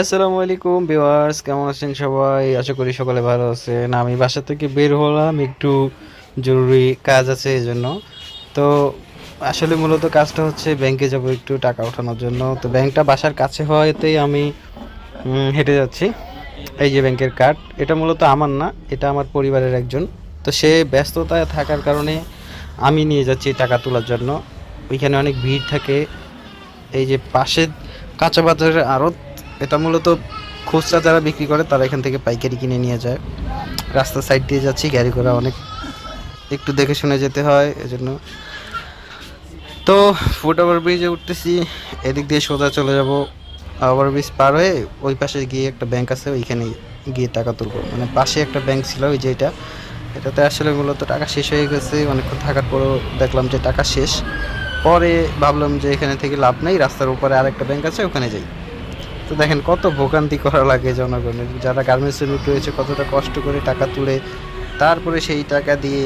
আসসালামু আলাইকুম ভিউয়ার্স, কেমন আছেন সবাই? আশা করি সকলে ভালো আছেন। আমি বাসা থেকে বের হলাম, একটু জরুরি কাজ আছে এই জন্য তো আসলে মূলত কাজটা হচ্ছে ব্যাংকে যাব একটু টাকা ওঠানোর জন্য। তো ব্যাংকটা বাসার কাছে হওয়াতেই আমি হেঁটে যাচ্ছি। এই যে ব্যাংকের কার্ড এটা মূলত আমার না, এটা আমার পরিবারের একজন। তো সে ব্যস্ততায় থাকার কারণে আমি নিয়ে যাচ্ছি টাকা তোলার জন্য। ওইখানে অনেক ভিড় থাকে। এই যে পাশে কাঁচা বাজারের আড়ত এটা মূলত খুচরা যারা বিক্রি করে, তারা এখান থেকে পাইকারি কিনে নিয়ে যায়। রাস্তার সাইড দিয়ে যাচ্ছি, গাড়ি ঘোড়া অনেক একটু দেখে শুনে যেতে হয়, এজন্য। তো ফুট ওভার ব্রিজে উঠতেছি, এদিক দিয়ে সোজা চলে যাব। ওভার ব্রিজ পার হয়ে ওই পাশে গিয়ে একটা ব্যাংক আছে, ওইখানে গিয়ে টাকা তুলবো। মানে পাশে একটা ব্যাংক ছিল, ওই যে এটা। এটাতে আসলে মূলত টাকা শেষ হয়ে গেছে, অনেকক্ষণ থাকার পরেও দেখলাম যে টাকা শেষ। পরে ভাবলাম যে এখানে থেকে লাভ নেই, রাস্তার উপরে আরেকটা ব্যাংক আছে, ওখানে যাই। তো দেখেন কত ভোগান্তি করা লাগে জনগণের। যারা গার্মেন্টসের লোক রয়েছে, কতটা কষ্ট করে টাকা তুলে তারপরে সেই টাকা দিয়ে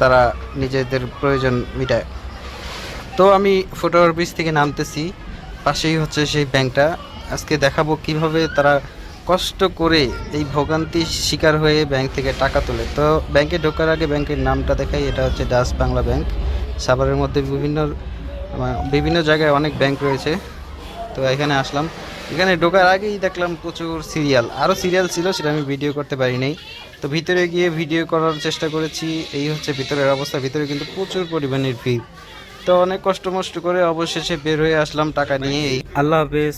তারা নিজেদের প্রয়োজন মিটায়। তো আমি ফুটওভার ব্রিজ থেকে নামতেছি, পাশেই হচ্ছে সেই ব্যাংকটা। আজকে দেখাবো কীভাবে তারা কষ্ট করে এই ভোগান্তির শিকার হয়ে ব্যাংক থেকে টাকা তোলে। তো ব্যাংকে ঢোকার আগে ব্যাংকের নামটা দেখাই, এটা হচ্ছে ডাস বাংলা ব্যাংক সাভারের মধ্যে বিভিন্ন বিভিন্ন জায়গায় অনেক ব্যাংক রয়েছে। তো এখানে আসলাম। এখানে ঢোকার আগেই দেখলাম প্রচুর সিরিয়াল। আরও সিরিয়াল ছিল, সেটা আমি ভিডিও করতে পারি নাই তো ভিতরে গিয়ে ভিডিও করার চেষ্টা করেছি। এই হচ্ছে ভিতরের অবস্থা। ভিতরে কিন্তু প্রচুর পরিমাণের ভিড়। তো অনেক কষ্ট মষ্ট করে অবশেষে বের হয়ে আসলাম টাকা নিয়ে আল্লাহ হাফেজ।